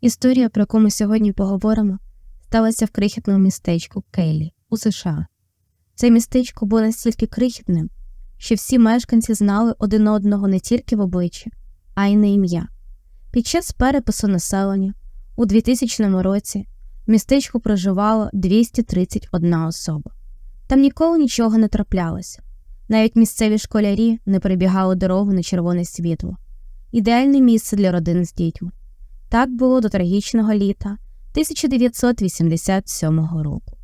Історія, про яку ми сьогодні поговоримо, сталася в крихітному містечку Кейлі у США. Це містечко було настільки крихітним, що всі мешканці знали один одного не тільки в обличчі, а й на ім'я. Під час перепису населення у 2000 році в містечку проживало 231 особа. Там ніколи нічого не траплялося. Навіть місцеві школярі не перебігали дорогу на червоне світло. Ідеальне місце для родин з дітьми. Так було до трагічного літа 1987 року.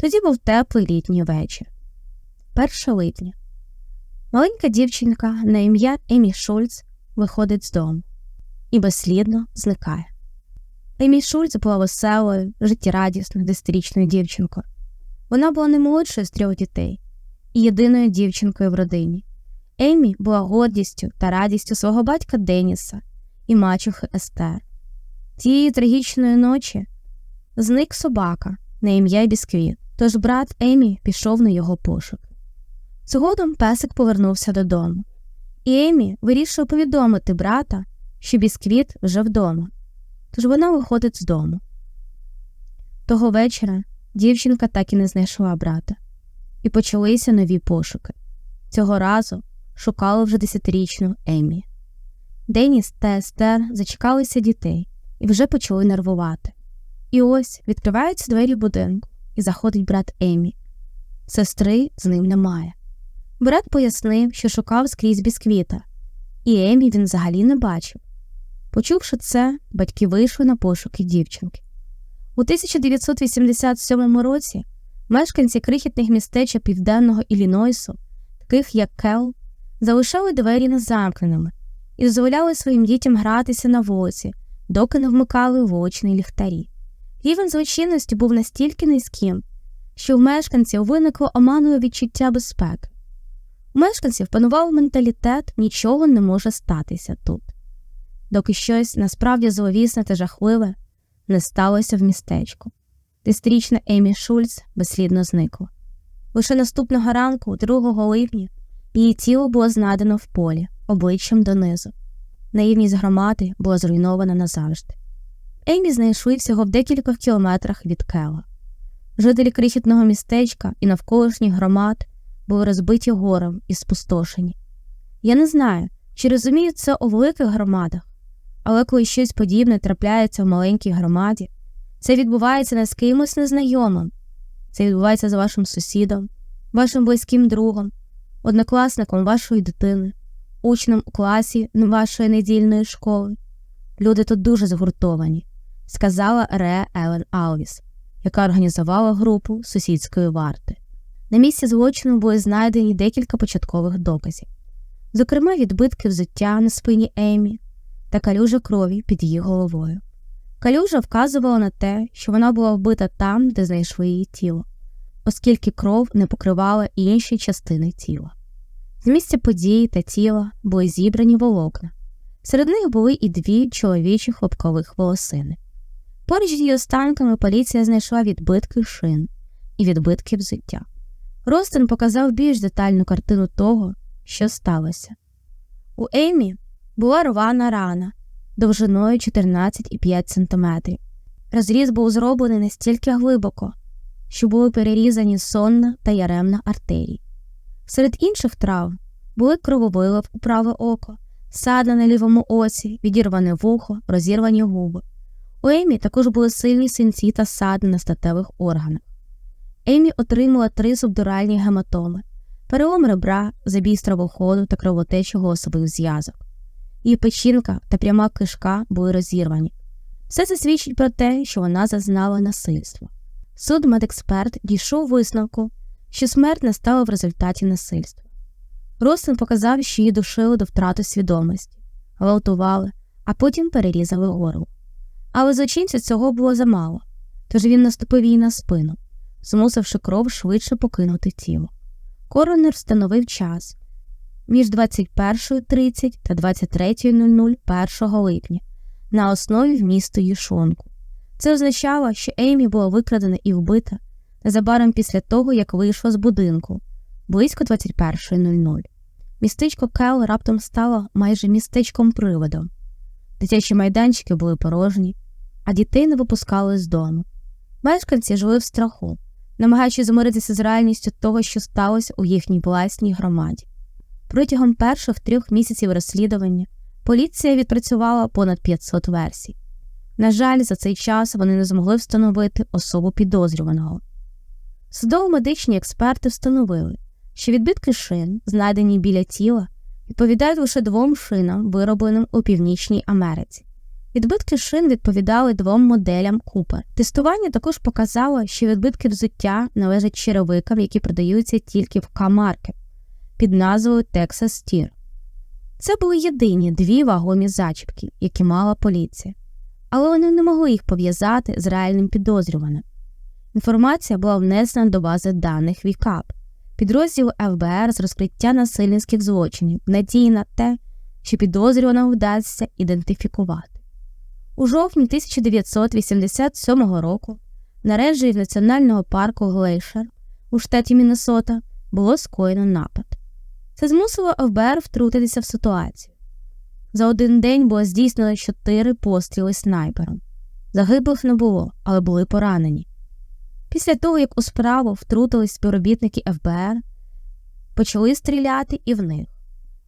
Тоді був теплий літній вечір. 1 липня. Маленька дівчинка на ім'я Емі Шульц виходить з дому і безслідно зникає. Емі Шульц була веселою, життєрадісною, десятирічною дівчинкою. Вона була не молодшою з трьох дітей і єдиною дівчинкою в родині. Емі була гордістю та радістю свого батька Деніса і мачухи Естер. Тієї трагічної ночі зник собака на ім'я Бісквіт, тож брат Емі пішов на його пошук. Згодом песик повернувся додому, і Емі вирішив повідомити брата, що Бісквіт вже вдома, тож вона виходить з дому. Того вечора дівчинка так і не знайшла брата, і почалися нові пошуки. Цього разу шукали вже десятирічну Емі. Деніс та Естер зачекалися дітей і вже почали нервувати. І ось відкриваються двері будинку, і заходить брат Емі. Сестри з ним немає. Брат пояснив, що шукав скрізь бісквіта, і Емі він взагалі не бачив. Почувши це, батьки вийшли на пошуки дівчинки. У 1987 році мешканці крихітних містечок Південного Іллінойсу, таких як Кел, залишали двері незамкненими і дозволяли своїм дітям гратися на вулиці, доки не вмикали вуличні ліхтарі. Рівень злочинності був настільки низьким, що в мешканців виникло оманове відчуття безпеки. У мешканців панував менталітет нічого не може статися тут, доки щось насправді зловісне та жахливе не сталося в містечку. Десятирічна Емі Шульц безслідно зникла. Лише наступного ранку, 2 липня, її тіло було знайдено в полі, обличчям донизу. Наївність громади була зруйнована назавжди. Емі знайшли всього в декількох кілометрах від Кела. Жителі крихітного містечка і навколишніх громад були розбиті горем і спустошені. Я не знаю, чи розуміють це у великих громадах, але коли щось подібне трапляється в маленькій громаді, це відбувається не з кимось незнайомим, це відбувається з вашим сусідом, вашим близьким другом, однокласником вашої дитини, учнем у класі вашої недільної школи. Люди тут дуже згуртовані, сказала Ре Елен Алвіс, яка організувала групу сусідської варти. На місці злочину були знайдені декілька початкових доказів, зокрема, відбитки взуття на спині Емі та калюжа крові під її головою. Калюжа вказувала на те, що вона була вбита там, де знайшли її тіло, оскільки кров не покривала інші частини тіла. З місця події та тіла були зібрані волокна. Серед них були і дві чоловічі хлопкових волосини. Поруч з її останками поліція знайшла відбитки шин і відбитки взуття. Ростин показав більш детальну картину того, що сталося. У Емі була рвана рана довжиною 14,5 см. Розріз був зроблений настільки глибоко, що були перерізані сонна та яремна артерії. Серед інших травм були крововилив у праве око, садна на лівому оці, відірване вухо, розірвані губи. У Емі також були сильні синці та садни на статевих органах. Емі отримала три субдуральні гематоми, перелом ребра, забій стравоходу та кровотечу голосових зв'язок. Її печінка та пряма кишка були розірвані. Все це свідчить про те, що вона зазнала насильства. Суд медексперт дійшов висновку, що смерть настала в результаті насильства. Ростин показав, що її душили до втрати свідомості, гвалтували, а потім перерізали горло. Але злочинця цього було замало, тож він наступив їй на спину, змусивши кров швидше покинути тіло. Коронер встановив час між 21.30 та 23.00 1 липня на основі вмісту її шлунку. Це означало, що Еймі була викрадена і вбита незабаром після того, як вийшла з будинку близько 21.00. Містечко Кел раптом стало майже містечком приводом. Дитячі майданчики були порожні, а дітей не випускали з дому. Мешканці жили в страху, намагаючись змиритися з реальністю того, що сталося у їхній власній громаді. Протягом перших трьох місяців розслідування поліція відпрацювала понад 500 версій. На жаль, за цей час вони не змогли встановити особу підозрюваного. Судово-медичні експерти встановили, що відбитки шин, знайдені біля тіла, відповідають лише двом шинам, виробленим у Північній Америці. Відбитки шин відповідали двом моделям Купер. Тестування також показало, що відбитки взуття належать черевикам, які продаються тільки в К-маркет під назвою Texas Steer. Це були єдині дві вагомі зачіпки, які мала поліція, але вони не могли їх пов'язати з реальним підозрюваним. Інформація була внесена до бази даних ВІКАП, підрозділу ФБР з розкриття насильницьких злочинів, в надії на те, що підозрюваного вдасться ідентифікувати. У жовтні 1987 року на ренджері національного парку Глейшер у штаті Міннесота було скоєно напад. Це змусило ФБР втрутитися в ситуацію. За один день було здійснено чотири постріли снайпером. Загиблих не було, але були поранені. Після того, як у справу втрутились співробітники ФБР, почали стріляти і в них.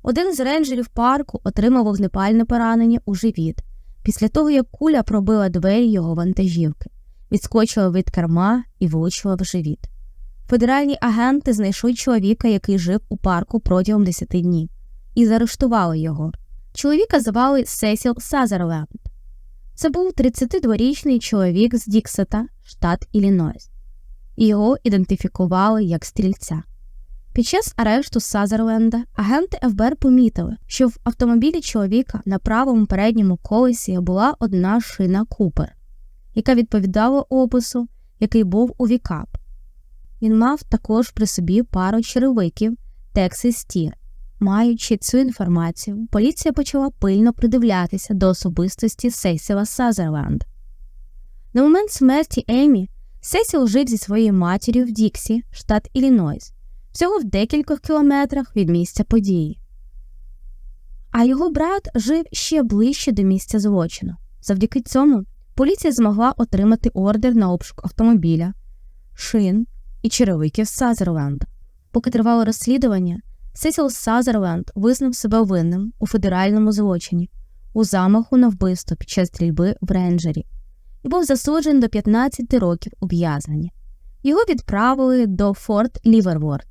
Один з рейнджерів парку отримав вогнепальне поранення у живіт після того, як куля пробила двері його вантажівки, відскочила від керма і влучила в живіт. Федеральні агенти знайшли чоловіка, який жив у парку протягом 10 днів, і заарештували його. Чоловіка звали Сесіл Сазерленд. Це був 32-річний чоловік з Діксета, штат Іллінойс. його ідентифікували як стрільця. Під час арешту Сазерленда агенти ФБР помітили, що в автомобілі чоловіка на правому передньому колесі була одна шина Купер, яка відповідала опису, який був у Вікап. Він мав також при собі пару черевиків Texas Steer. Маючи цю інформацію, поліція почала пильно придивлятися до особистості Сесіла Сазерленда. На момент смерті Емі Сесіл жив зі своєю матір'ю в Діксі, штат Іллінойс, всього в декількох кілометрах від місця події. А його брат жив ще ближче до місця злочину. Завдяки цьому поліція змогла отримати ордер на обшук автомобіля, шин і черевиків Сазерленда. Поки тривало розслідування, Сесіл Сазерленд визнав себе винним у федеральному злочині, у замаху на вбивство під час стрільби в рейнджері і був засуджений до 15 років ув'язнення. Його відправили до Форт Ліверворд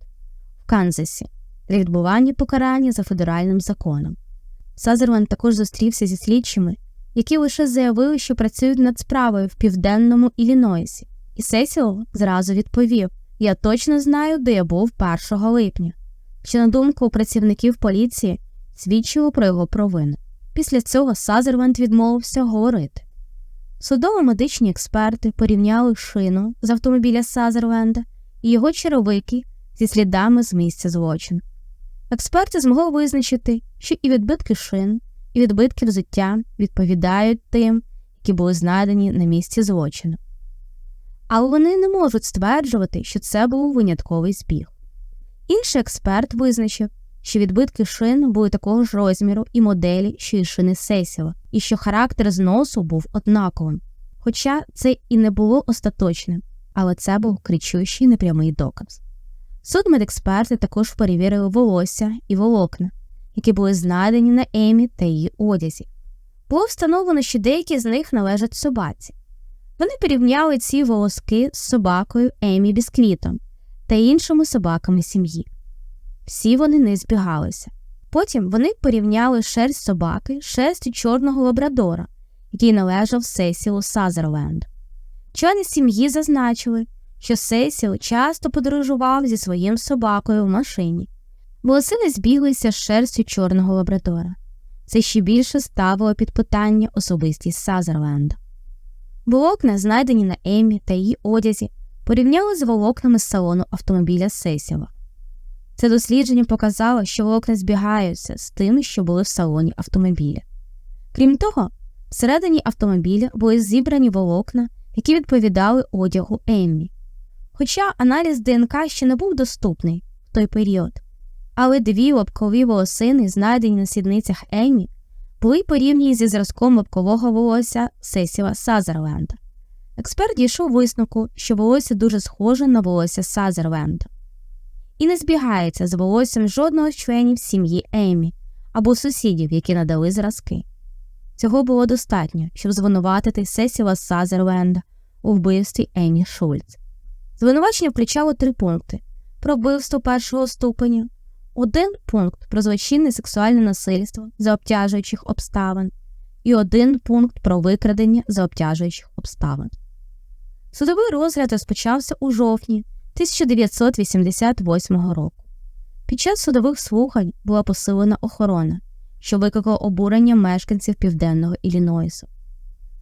в Канзасі для відбування покарання за федеральним законом. Сазерленд також зустрівся зі слідчими, які лише заявили, що працюють над справою в південному Іллінойсі, і Сесіл зразу відповів: Я точно знаю, де я був 1 липня що, на думку працівників поліції, свідчило про його провину. Після цього Сазервент відмовився говорити. Судово-медичні експерти порівняли шину з автомобіля Сазерленда і його черевики зі слідами з місця злочину. Експерти змогли визначити, що і відбитки шин, і відбитки взуття відповідають тим, які були знайдені на місці злочину. Але вони не можуть стверджувати, що це був винятковий збіг. Інший експерт визначив, що відбитки шин були такого ж розміру і моделі, що й шини Сесіла, і що характер зносу був однаковим. Хоча це і не було остаточним, але це був кричущий непрямий доказ. Судмедексперти також перевірили волосся і волокна, які були знайдені на Емі та її одязі. Було встановлено, що деякі з них належать собаці. Вони порівняли ці волоски з собакою Емі Бісквітом та іншими собаками сім'ї. Всі вони не збігалися. Потім вони порівняли шерсть собаки з шерстю чорного лабрадора, який належав Сесілу Сазерленд. Члени сім'ї зазначили, що Сесіл часто подорожував зі своїм собакою в машині, волоси не збіглися з шерстю чорного лабрадора. Це ще більше ставило під питання особистість Сазерленда. Волокна, знайдені на Емі та її одязі, порівняли з волокнами салону автомобіля Сесіла. Це дослідження показало, що волокна збігаються з тими, що були в салоні автомобіля. Крім того, всередині автомобіля були зібрані волокна, які відповідали одягу Еммі. Хоча аналіз ДНК ще не був доступний в той період, але дві лобкові волосини, знайдені на сідницях Еммі, були порівняні зі зразком лобкового волосся Сесіла Сазерленда. Експерт дійшов висновку, що волосся дуже схоже на волосся Сазерленда і не збігається з волоссям жодного з членів сім'ї Емі або сусідів, які надали зразки. Цього було достатньо, щоб звинуватити Сесіла Сазерленда у вбивстві Емі Шульц. Звинувачення включало три пункти про вбивство першого ступеня, один пункт про злочинне сексуальне насильство за обтяжуючих обставин і один пункт про викрадення за обтяжуючих обставин. Судовий розгляд розпочався у жовтні 1988 року. Під час судових слухань була посилена охорона, що викликало обурення мешканців південного Іллінойсу.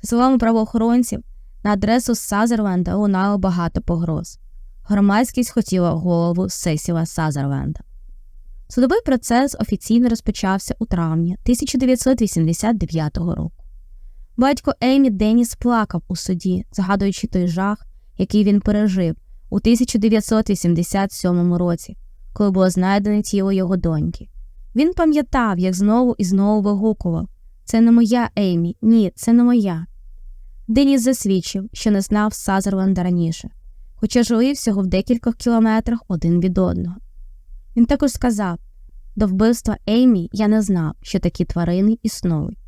За словами правоохоронців, на адресу Сазерленда лунало багато погроз. Громадськість хотіла голову Сесіла Сазерленда. Судовий процес офіційно розпочався у травні 1989 року. Батько Емі Деніс плакав у суді, згадуючи той жах, який він пережив у 1987 році, коли було знайдене тіло його доньки. Він пам'ятав, як знову і знову вигукував Це не моя Емі, ні, це не моя. Деніс засвідчив, що не знав Сазерленда раніше, хоча жили всього в декількох кілометрах один від одного. Він також сказав до вбивства Еймі я не знав, що такі тварини існують.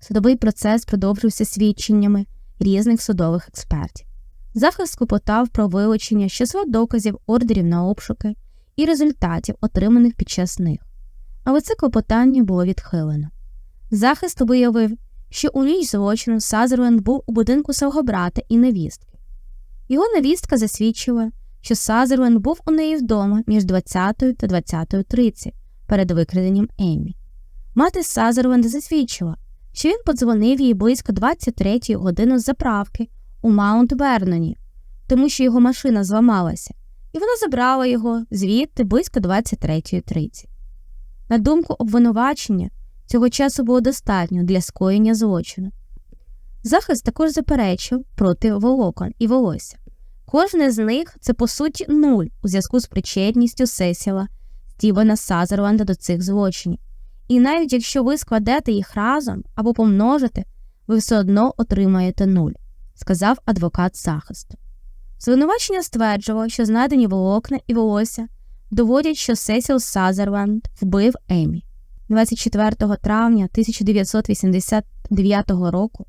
Судовий процес продовжився свідченнями різних судових експертів. Захист клопотав про вилучення числа доказів ордерів на обшуки і результатів, отриманих під час них, але це клопотання було відхилено. Захист виявив, що у ніч злочину Сазерленд був у будинку свого брата і невістки. Його невістка засвідчила, що Сазерленд був у неї вдома між 20 та 20.30 перед викраденням Еммі. Мати Сазерленда засвідчила, що він подзвонив їй близько 23-ї години з заправки у Маунт Верноні, тому що його машина зламалася, і вона забрала його звідти близько 23.30. На думку обвинувачення, цього часу було достатньо для скоєння злочину. Захист також заперечив проти волокон і волосся. Кожне з них це по суті нуль у зв'язку з причетністю Сесіла Стівена Сазерленда до цих злочинів. І навіть якщо ви складете їх разом або помножите, ви все одно отримаєте нуль, сказав адвокат захисту. Звинувачення стверджувало, що знайдені волокна і волосся доводять, що Сесіл Сазерленд вбив Емі. 24 травня 1989 року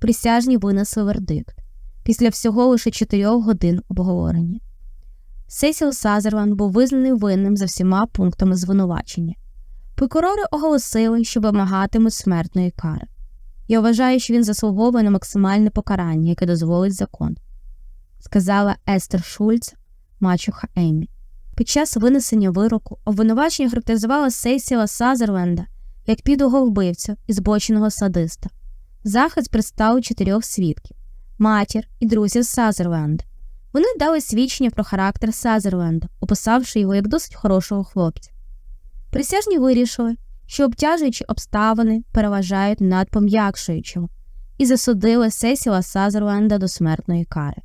присяжні винесли вердикт після всього лише 4 годин обговорення. Сесіл Сазерленд був визнаний винним за всіма пунктами звинувачення. Прокурори оголосили, що вимагатимуть смертної кари. Я вважаю, що він заслуговує на максимальне покарання, яке дозволить закон, сказала Естер Шульц, мачуха Еммі. Під час винесення вироку обвинувачення характеризувало Сесіла Сазерленда як підого вбивцю і збоченого садиста. Захист представив чотирьох свідків матір і друзів Сазерленда. Вони дали свідчення про характер Сазерленда, описавши його як досить хорошого хлопця. Присяжні вирішили, що обтяжуючі обставини переважають над пом'якшуючими, і засудили Сесіла Сазерленда до смертної кари.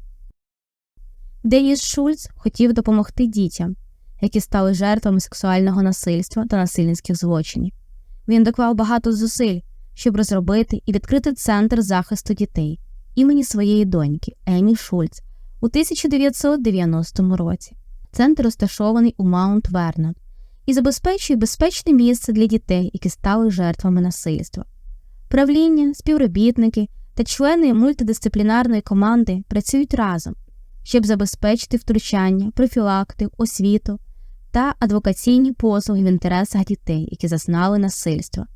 Деніс Шульц хотів допомогти дітям, які стали жертвами сексуального насильства та насильницьких злочинів. Він доклав багато зусиль, щоб розробити і відкрити центр захисту дітей імені своєї доньки Емі Шульц у 1990 році. Центр розташований у Маунт Вернон і забезпечує безпечне місце для дітей, які стали жертвами насильства. Правління, співробітники та члени мультидисциплінарної команди працюють разом, щоб забезпечити втручання, профілактику, освіту та адвокаційні послуги в інтересах дітей, які зазнали насильства.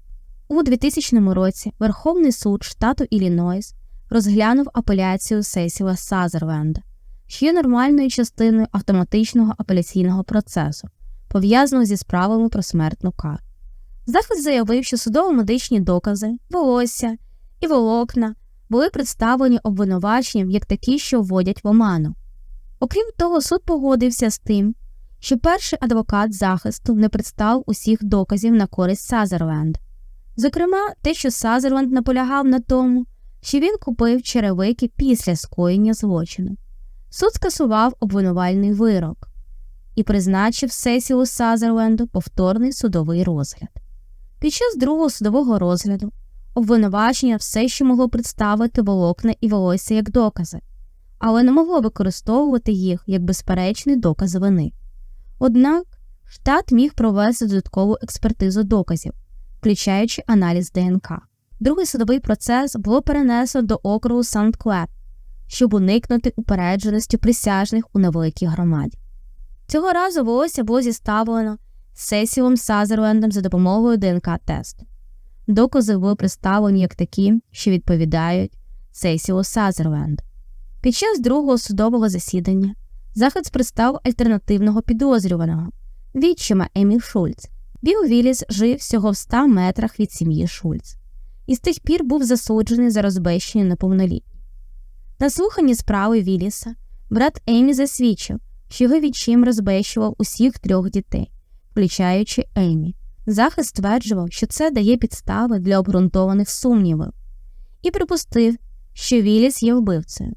У 2000 році Верховний суд штату Іллінойс розглянув апеляцію Сесіла Сазерленда, що є нормальною частиною автоматичного апеляційного процесу, пов'язаного зі справами про смертну кару. Захист заявив, що судово-медичні докази, волосся і волокна були представлені обвинуваченням як такі, що вводять в оману. Окрім того, суд погодився з тим, що перший адвокат захисту не представив усіх доказів на користь Сазерленд. Зокрема, те, що Сазерленд наполягав на тому, що він купив черевики після скоєння злочину. Суд скасував обвинувальний вирок і призначив сесію Сазерленду повторний судовий розгляд. Під час другого судового розгляду обвинувачення все ще могло представити волокна і волосся як докази, але не могло використовувати їх як безперечний доказ вини. Однак штат міг провести додаткову експертизу доказів, включаючи аналіз ДНК. Другий судовий процес було перенесено до округу Сант-Клер, щоб уникнути упередженості присяжних у невеликій громаді. Цього разу волосся було зіставлено Сесілом Сазерлендом за допомогою ДНК-тесту. Докази були представлені як такі, що відповідають Сесілу Сазерленду. Під час другого судового засідання захист представ альтернативного підозрюваного відчима Емі Шульц. Біл Вілліс жив всього в 100 метрах від сім'ї Шульц і з тих пір був засуджений за розбещення неповнолітніх. На слуханні справи Вілліса брат Емі засвідчив, що його відчим розбещував усіх трьох дітей, включаючи Емі. Захист стверджував, що це дає підстави для обґрунтованих сумнівів, і припустив, що Вілліс є вбивцею.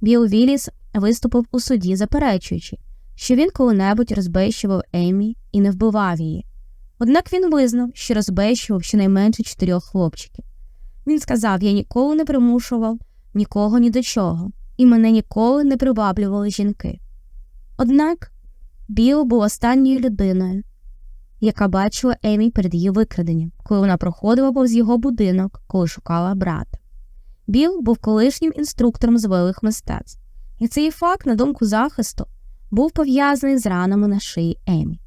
Біл Вілліс виступив у суді, заперечуючи, що він коли-небудь розбещував Емі і не вбивав її. Однак він визнав, що розбещував щонайменше чотирьох хлопчиків. Він сказав: Я ніколи не примушував нікого ні до чого, і мене ніколи не приваблювали жінки. Однак Біл був останньою людиною, яка бачила Емі перед її викраденням, коли вона проходила повз його будинок, коли шукала брата. Біл був колишнім інструктором з бойових мистецтв, і цей факт, на думку захисту, був пов'язаний з ранами на шиї Емі.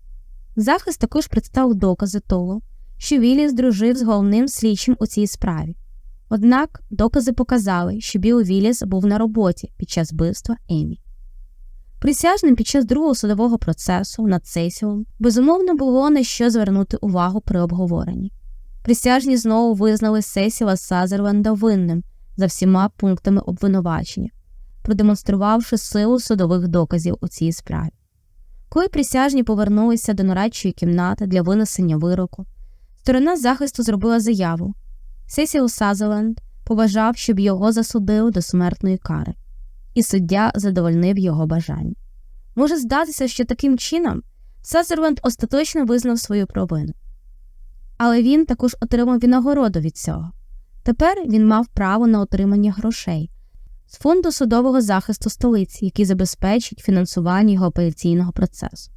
Захист також представив докази того, що Віллі здружив з головним слідчим у цій справі. Однак докази показали, що Біл Вілліс був на роботі під час вбивства Емі. Присяжним під час другого судового процесу над Сесілом безумовно було на що звернути увагу при обговоренні. Присяжні знову визнали Сесіла Сазерленда винним за всіма пунктами обвинувачення, продемонструвавши силу судових доказів у цій справі. Коли присяжні повернулися до нарадчої кімнати для винесення вироку, сторона захисту зробила заяву. Сесіл Сазерленд побажав, щоб його засудили до смертної кари і суддя задовольнив його бажання. Може здатися, що таким чином Сазерленд остаточно визнав свою провину. Але він також отримав винагороду від цього. Тепер він мав право на отримання грошей з фонду судового захисту столиці, який забезпечить фінансування його апеляційного процесу.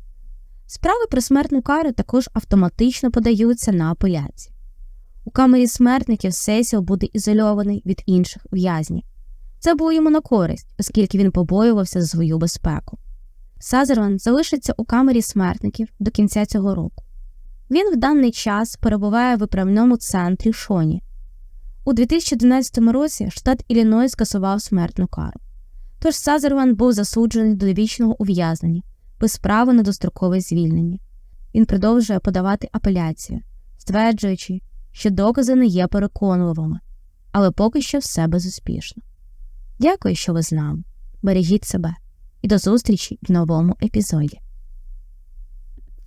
Справи про смертну кару також автоматично подаються на апеляцію. У камері смертників Сесіл буде ізольований від інших в'язнів. Це було йому на користь, оскільки він побоювався за свою безпеку. Сазерленд залишиться у камері смертників до кінця цього року. Він в даний час перебуває в виправному центрі Шоні. У 2011 році штат Ілліной скасував смертну кару. Тож Сазерленд був засуджений до довічного ув'язнення без права на дострокове звільнення. Він продовжує подавати апеляцію, стверджуючи, що докази не є переконливими, але поки що все безуспішно. Дякую, що ви з нами. Бережіть себе і до зустрічі в новому епізоді.